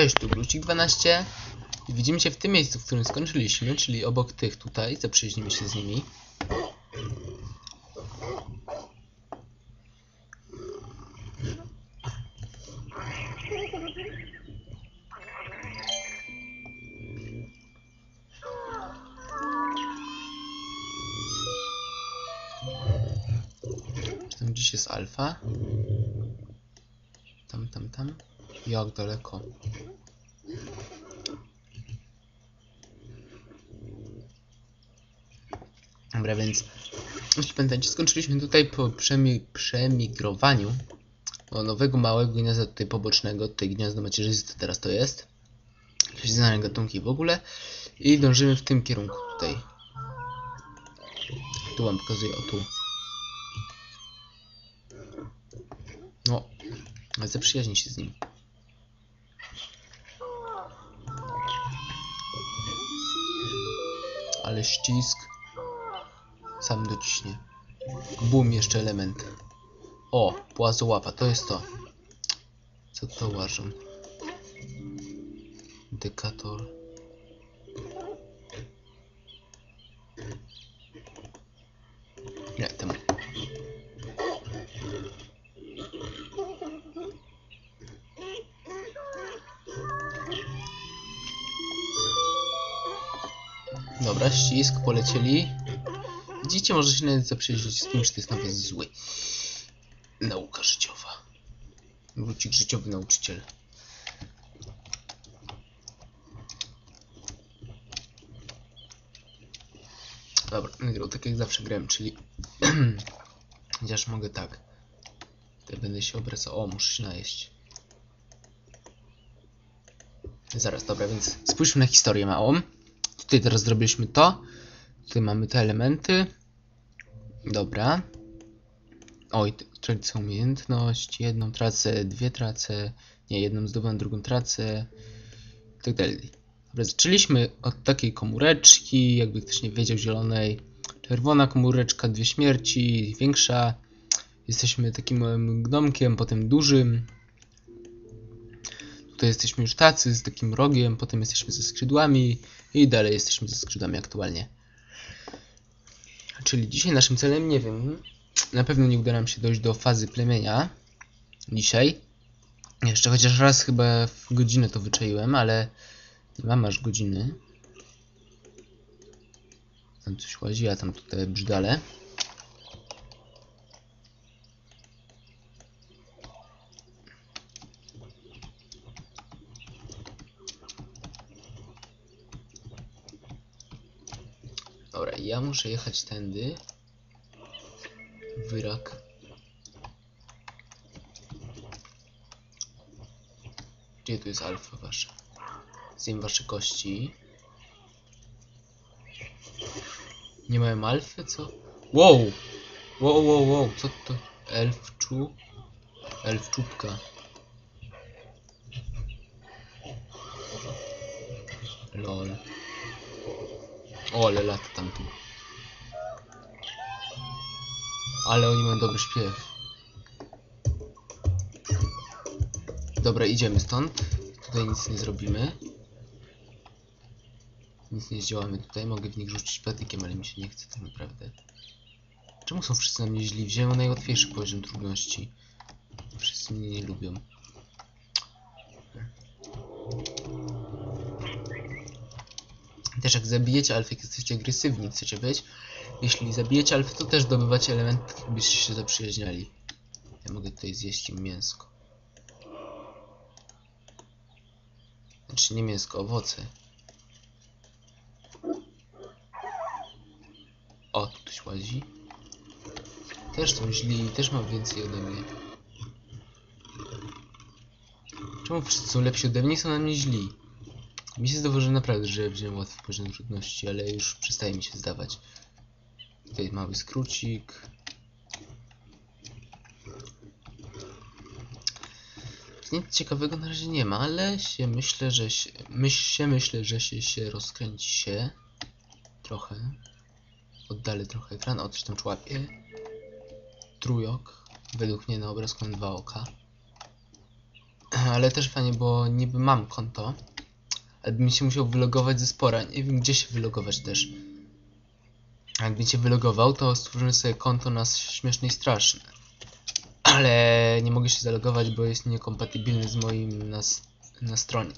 Cześć, tu Glucik12 i widzimy się w tym miejscu, w którym skończyliśmy, czyli obok tych tutaj, zaprzyjaźnimy się z nimi. Tam gdzieś jest alfa? Tam, tam, tam. Jak daleko? Dobra, więc jeśli pamiętacie, skończyliśmy tutaj po przemi przemigrowaniu do nowego małego gniazda tutaj pobocznego, tutaj gniazdo macierzyste teraz to jest. Znane gatunki w ogóle. I dążymy w tym kierunku tutaj. Tu wam pokazuję, o tu. No, zaprzyjaźnij się z nim. Ale ścisk. Sam dociśnie. Bum, jeszcze element. O, płazołapa, to jest to. Co to uważam? Dekator. Dobra, ścisk, polecieli. Widzicie, może się nawet zaprzyjaźnić z kimś, kto jest nawet zły. Nauka życiowa. Wrócik życiowy nauczyciel. Dobra, nagrał tak jak zawsze grałem, czyli... Chociaż mogę tak. Tutaj będę się obracał. O, muszę się najeść. Zaraz, dobra, więc spójrzmy na historię małą. Tutaj teraz zrobiliśmy to. Tutaj mamy te elementy. Dobra. Oj, tracę umiejętność. Jedną tracę, dwie tracę. Nie, jedną zdobywam, drugą tracę. I tak dalej. Dobra, zaczęliśmy od takiej komóreczki, jakby ktoś nie wiedział, zielonej. Czerwona komóreczka, dwie śmierci, większa. Jesteśmy takim małym gnomkiem, potem dużym. Tutaj jesteśmy już tacy, z takim rogiem, potem jesteśmy ze skrzydłami i dalej jesteśmy ze skrzydłami aktualnie. Czyli dzisiaj naszym celem, nie wiem, na pewno nie uda nam się dojść do fazy plemienia dzisiaj. Jeszcze chociaż raz chyba w godzinę to wyczaiłem, ale nie mam aż godziny. Tam coś łazi, a tam tutaj brzydale. Dobra, ja muszę jechać tędy. Wyrak. Gdzie tu jest alfa wasza? Zjem wasze kości. Nie mają alfy, co? Wow! Wow, wow, wow, co to? Elfczu? Elfczubka. Lol. O, ale lata tam tu. Ale oni mają dobry śpiew. Dobra, idziemy stąd. Tutaj nic nie zrobimy. Nic nie zdziałamy tutaj. Mogę w nich rzucić patykiem, ale mi się nie chce tak naprawdę. Czemu są wszyscy na mnie źli? Wziąłem najłatwiejszy poziom trudności. Wszyscy mnie nie lubią. Też jak zabijecie alfę, jak jesteście agresywni, chcecie być. Jeśli zabijecie alfę, to też zdobywacie element, tak jakbyście się zaprzyjaźniali. Ja mogę tutaj zjeść im mięsko. Znaczy nie mięsko, owoce. O, tu ktoś łazi. Też są źli, też mam więcej ode mnie. Czemu wszyscy są lepsi ode mnie i są na mnie źli? Mi się zdawało, że naprawdę, że wziąłem łatwy poziom trudności, ale już przestaje mi się zdawać. Tutaj mały skrócik. Nic ciekawego na razie nie ma, ale się myślę, że się, myśl, się myślę, że się, się rozkręci się trochę. Oddalę trochę ekran, o coś tam człapie. Trójok. Według mnie na obrazku mam dwa oka. Ale też fajnie, bo niby mam konto, ale bym się musiał wylogować ze spora. Nie wiem gdzie się wylogować też. Jakbym się wylogował, to stworzymy sobie konto na śmieszne i straszne. Ale nie mogę się zalogować, bo jest niekompatybilny z moim na, na stronie.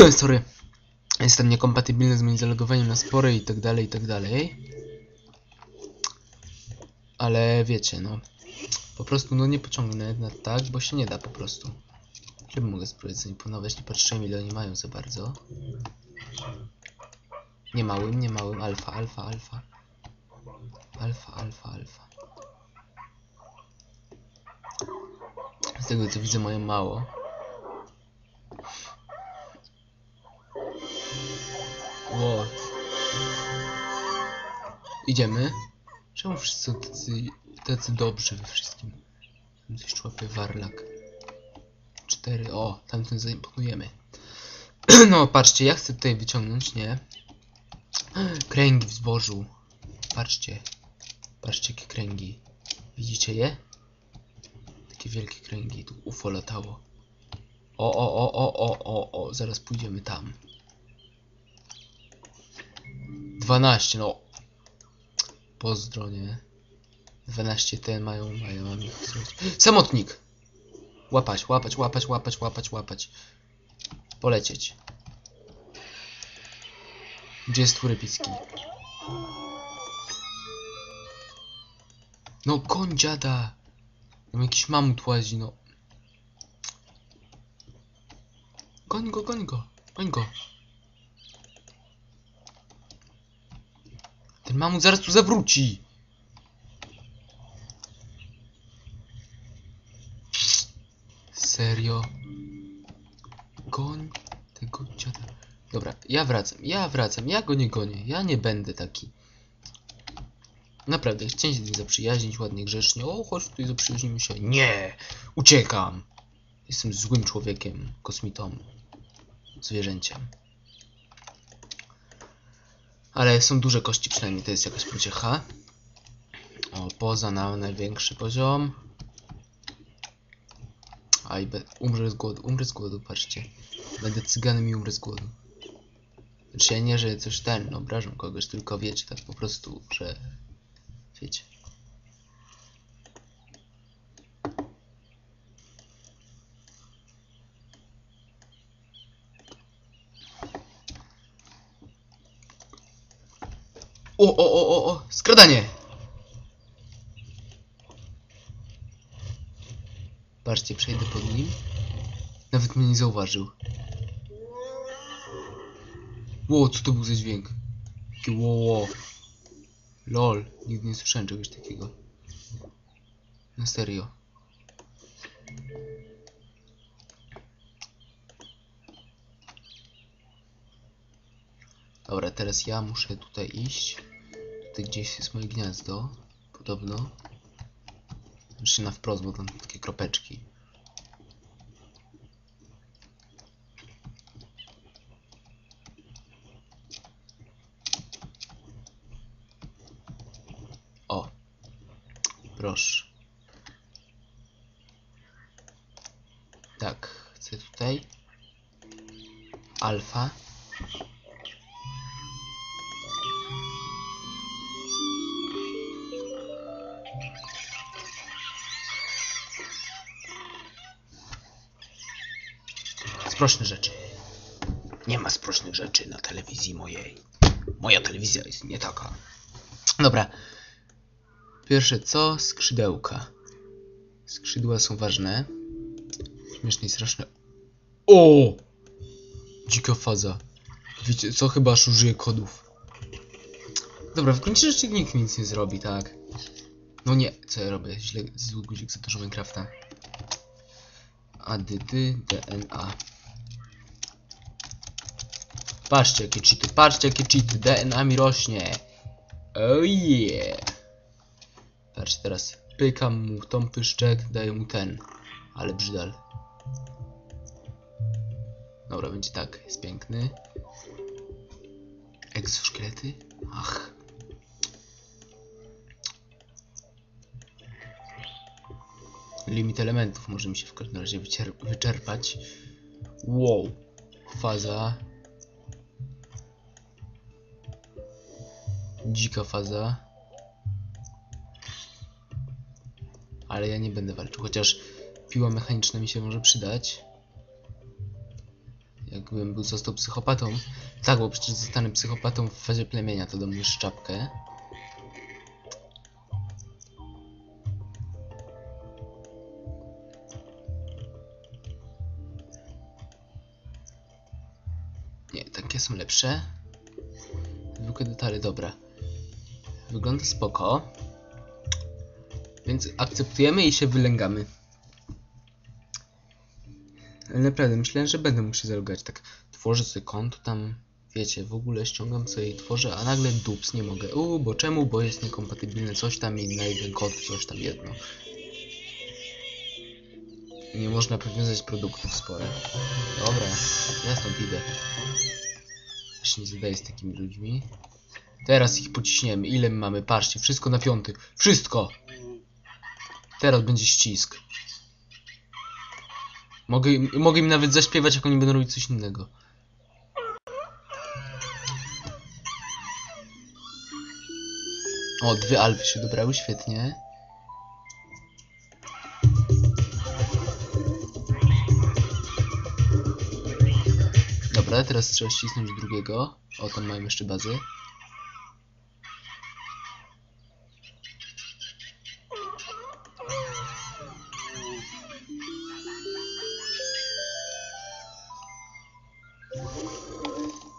Sorry. Jestem niekompatybilny z moim zalogowaniem na spory i tak dalej, i tak dalej. Ale wiecie, no. Po prostu no nie pociągnę na tak, bo się nie da po prostu. Ile mogę spróbować zaimponować? Nie patrzyłem ile oni mają za bardzo. Nie małym, nie małym. Alfa, alfa, alfa. Alfa, alfa, alfa. Z tego co widzę mają mało. Ło. Idziemy. Czemu wszyscy tacy, tacy dobrzy we wszystkim? Coś człapie warlak. Cztery, o, tamten zaimponujemy. No, patrzcie, ja chcę tutaj wyciągnąć, nie? Kręgi w zbożu. Patrzcie. Patrzcie, jakie kręgi. Widzicie je? Takie wielkie kręgi. Tu UFO latało. O, o, o, o, o, o, o. Zaraz pójdziemy tam. 12, no. Pozdro, nie? 12 te mają, mają, zrobić. Samotnik! Łapać, łapać, łapać, łapać, łapać, łapać. Polecieć. Gdzie jest twór epicki? No, koń dziada! Tam jakiś mamut łazi, no. Goń go, goń go, goń go. Ten mamut zaraz tu zawróci. Serio? Goń tego dziada. Dobra, ja wracam, ja wracam, ja go nie gonię, ja nie będę taki. Naprawdę, chciałem się z nim zaprzyjaźnić ładnie, grzecznie. O, chodź tutaj zaprzyjaźnimy się. Nie! Uciekam! Jestem złym człowiekiem, kosmitą, zwierzęciem. Ale są duże kości przynajmniej, to jest jakaś pociecha. O, poza na największy poziom. Aj, umrę z głodu, umrę z głodu, patrzcie. Będę cyganem i umrę z głodu. Znaczy ja nie, że coś ten, obrażam kogoś, tylko wiecie, tak po prostu, że... Wiecie. O, o, o, o, o, skradanie! Patrzcie, przejdę pod nim. Nawet mnie nie zauważył. Ło, co to był za dźwięk? Ło, ło. Lol, nigdy nie słyszałem czegoś takiego. Na serio. Dobra, teraz ja muszę tutaj iść. Tutaj gdzieś jest moje gniazdo. Podobno. Znaczy na wprost, bo tam takie kropeczki. O. Proszę. Tak, chcę tutaj. Alfa. Sprośne rzeczy. Nie ma sprośnych rzeczy na telewizji mojej. Moja telewizja jest nie taka. Dobra. Pierwsze co? Skrzydełka. Skrzydła są ważne. Śmieszne i straszne. O! Dzika faza. Wiecie co? Chyba aż użyję kodów. Dobra, w gruncie rzeczy nikt nic nie zrobi, tak? No nie, co ja robię? Źle zły guzik za dużo Minecrafta. ADD DNA. Patrzcie jakie cheaty, patrzcie jakie cheaty, DNA mi rośnie. Oh yeah. Patrzcie teraz, pykam mu tą pyszczek, daję mu ten. Ale brzydal. Dobra, będzie tak, jest piękny. Egzoszkielety? Ach. limit elementów może mi się w każdym razie wyczerpać. Wow. Faza. Dzika faza. Ale ja nie będę walczył, chociaż piła mechaniczna mi się może przydać. Jakbym był został psychopatą. Tak, bo przecież zostanę psychopatą w fazie plemienia, to dam mu szczapkę. Nie, takie są lepsze. Zwykłe detale, dobra. Wygląda spoko. Więc akceptujemy i się wylęgamy. Ale naprawdę, myślałem, że będę mógł się zalogować. Tak, tworzę sobie konto tam, wiecie, w ogóle ściągam sobie i tworzę, a nagle dups, nie mogę. Uuu, bo czemu? Bo jest niekompatybilne coś tam i na jeden kod coś tam jedno. Nie można powiązać produktów spore. Dobra, ja stąd idę. Ja się nie zadaję z takimi ludźmi. Teraz ich pociśniemy. Ile my mamy? Patrzcie, wszystko na piąty. Wszystko! Teraz będzie ścisk. Mogę, im- mogę im nawet zaśpiewać, jak oni będą robić coś innego. O, dwie alfy się dobrały, świetnie. Dobra, teraz trzeba ścisnąć drugiego. O, tam mają jeszcze bazę.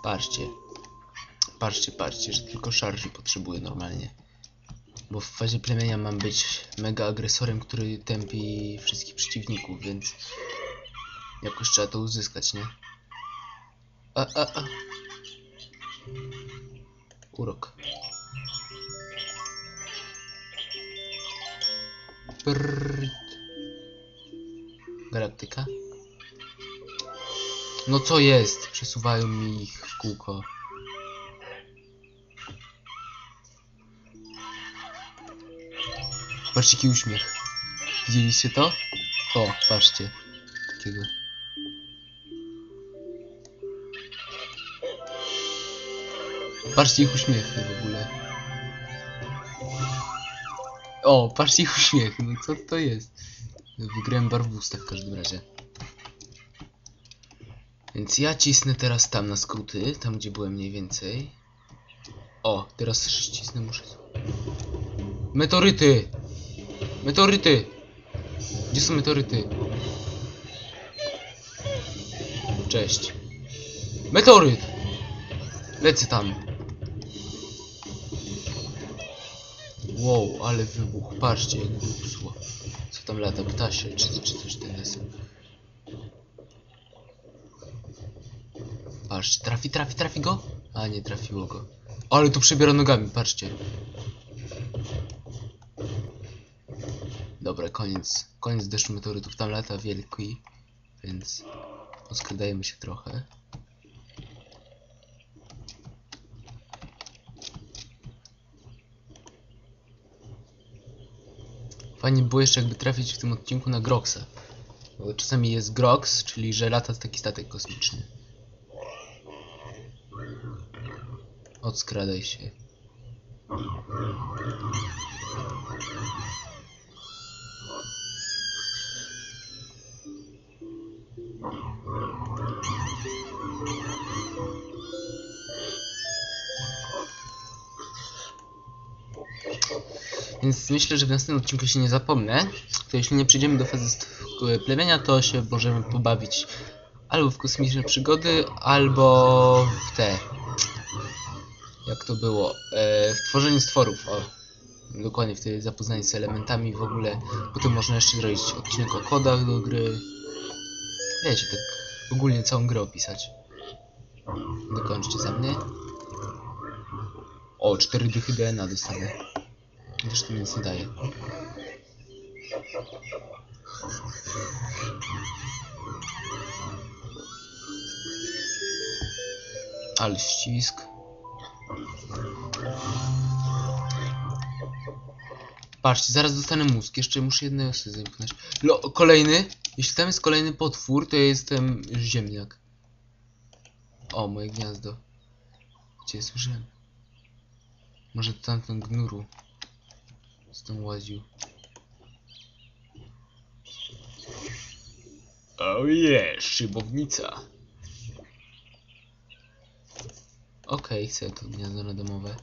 Patrzcie. Patrzcie, patrzcie, że tylko szarży potrzebuję normalnie. Bo w fazie plemienia mam być mega agresorem, który tępi wszystkich przeciwników, więc jakoś trzeba to uzyskać, nie? A, a, a. Urok. Brrrt. Galaktyka? No co jest? Przesuwają mi ich kółko. Patrzcie jaki uśmiech. Widzieliście to? O, patrzcie. Takiego. Patrzcie ich uśmiechy w ogóle. O, patrzcie ich uśmiechy, no co to jest? Wygrałem barwusta w każdym razie. Więc ja cisnę teraz tam na skróty, tam gdzie byłem mniej więcej. O, teraz ścisnę muszę. Meteoryty! Meteoryty! Gdzie są meteoryty? Cześć. Meteoryt! Lecę tam. Wow, ale wybuch. Patrzcie jak wybuchło. Co tam lata? Ptasie czy, czy coś ten. Patrzcie, trafi, trafi, trafi go? A, nie trafiło go. Ale tu przebiera nogami, patrzcie. Dobra, koniec. Koniec deszczu meteorytów. Tam lata wielki, więc oskradajemy się trochę. Fajnie było jeszcze jakby trafić w tym odcinku na Groxa. Bo czasami jest Grox, czyli że lata taki statek kosmiczny. Odskradaj się. Więc myślę, że w następnym odcinku się nie zapomnę. To jeśli nie przejdziemy do fazy plemienia, to się możemy pobawić albo w kosmiczne przygody, albo w te. Jak to było? E, w tworzeniu stworów. O. Dokładnie, wtedy zapoznanie z elementami w ogóle. Potem można jeszcze zrobić odcinek o kodach do gry. Wiecie, tak ogólnie całą grę opisać. Dokończcie za mnie. O, 4 dychy DNA dostanę. Mi nic nie daje. Ale ścisk. Patrzcie, zaraz dostanę mózg. Jeszcze muszę jednej osoby zamknąć. Lo, kolejny. Jeśli tam jest kolejny potwór, to ja jestem ziemniak. O, moje gniazdo. Gdzie słyszałem? Może tamten gnuru. Z tą łaził. O je, szybownica. Okej, chcę to gniazdo na domowe.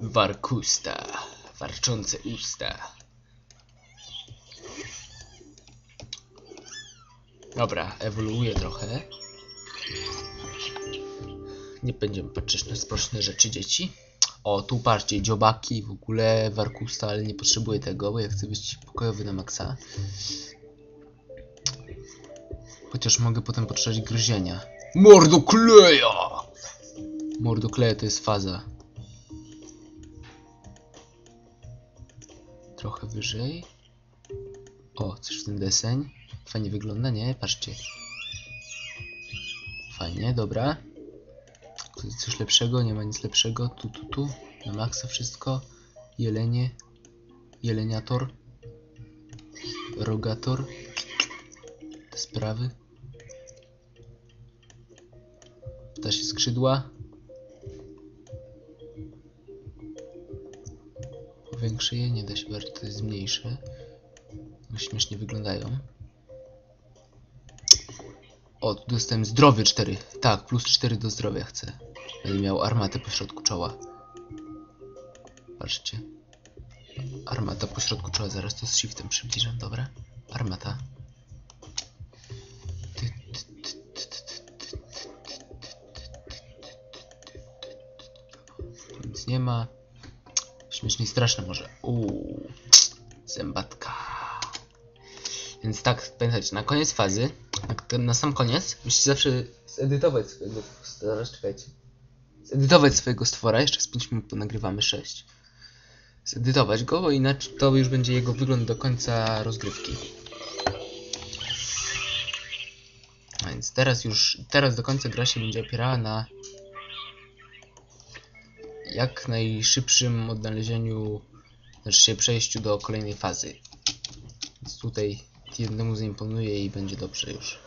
Warkusta. Warczące usta. Dobra, ewoluuje trochę. Nie będziemy patrzeć na sproszne rzeczy dzieci. O, tu patrzcie, dziobaki, w ogóle warkusta, ale nie potrzebuję tego, bo ja chcę być pokojowy na maksa. Chociaż mogę potem potrzebować gryzienia. Mordokleja! Mordokleja to jest faza. Trochę wyżej. O, coś w tym deseń. Fajnie wygląda, nie? Patrzcie. Fajnie, dobra. Tu jest coś lepszego, nie ma nic lepszego. Tu, tu, tu. Na maksa wszystko. Jelenie. Jeleniator. Rogator. Te sprawy. Ptasie skrzydła. Powiększę je, nie da się bardziej, to jest mniejsze. No, śmiesznie wyglądają. O, tu dostałem zdrowie 4. Tak, plus 4 do zdrowia chcę. Miał armatę po środku czoła. Patrzcie. Armata po środku czoła, zaraz to z shiftem przybliżam, dobra? Armata. Nic nie ma. Śmiesznie i straszne może. Uuu, zębatka. Więc tak, pamiętajcie, na koniec fazy, na, sam koniec, musicie zawsze zedytować swojego stwora, czekajcie. Zedytować swojego stwora, jeszcze z 5 minut nagrywamy 6. Zedytować go, bo inaczej to już będzie jego wygląd do końca rozgrywki. A więc teraz już, teraz do końca gra się będzie opierała na jak najszybszym odnalezieniu, znaczy się przejściu do kolejnej fazy. Więc tutaj jednemu zaimponuje i będzie dobrze już.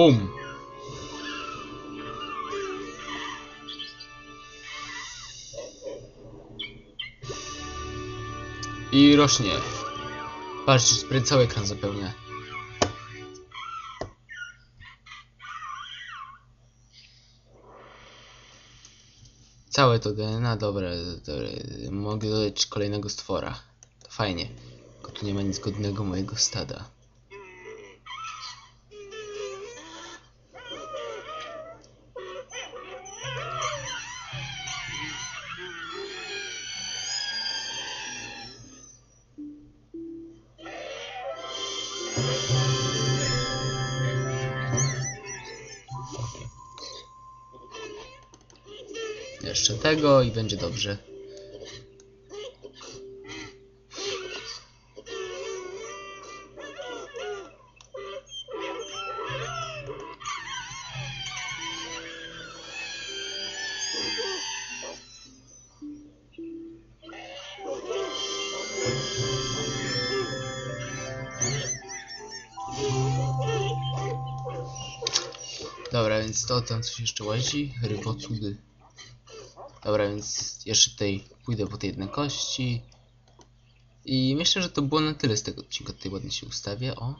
Bum! I rośnie. Patrzcie, cały ekran zapełnia. Całe to DNA, dobre, dobre. Mogę dodać kolejnego stwora. To fajnie. Tylko tu nie ma nic godnego mojego stada. Jeszcze tego i będzie dobrze. Dobra, więc to tam coś jeszcze łazi. Rybocudy. Dobra, więc jeszcze tutaj pójdę po te jedne kości. I myślę, że to było na tyle z tego odcinka. Tutaj ładnie się ustawię, o.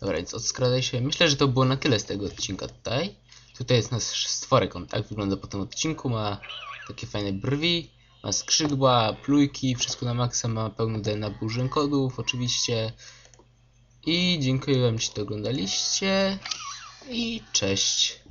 Dobra, więc odskradaj się. Myślę, że to było na tyle z tego odcinka tutaj. Tutaj jest nasz stworek, on tak wygląda po tym odcinku. Ma takie fajne brwi, ma skrzydła, plujki, wszystko na maksa, ma pełno DNA burzyn kodów oczywiście. I dziękuję wam, że to oglądaliście. I cześć.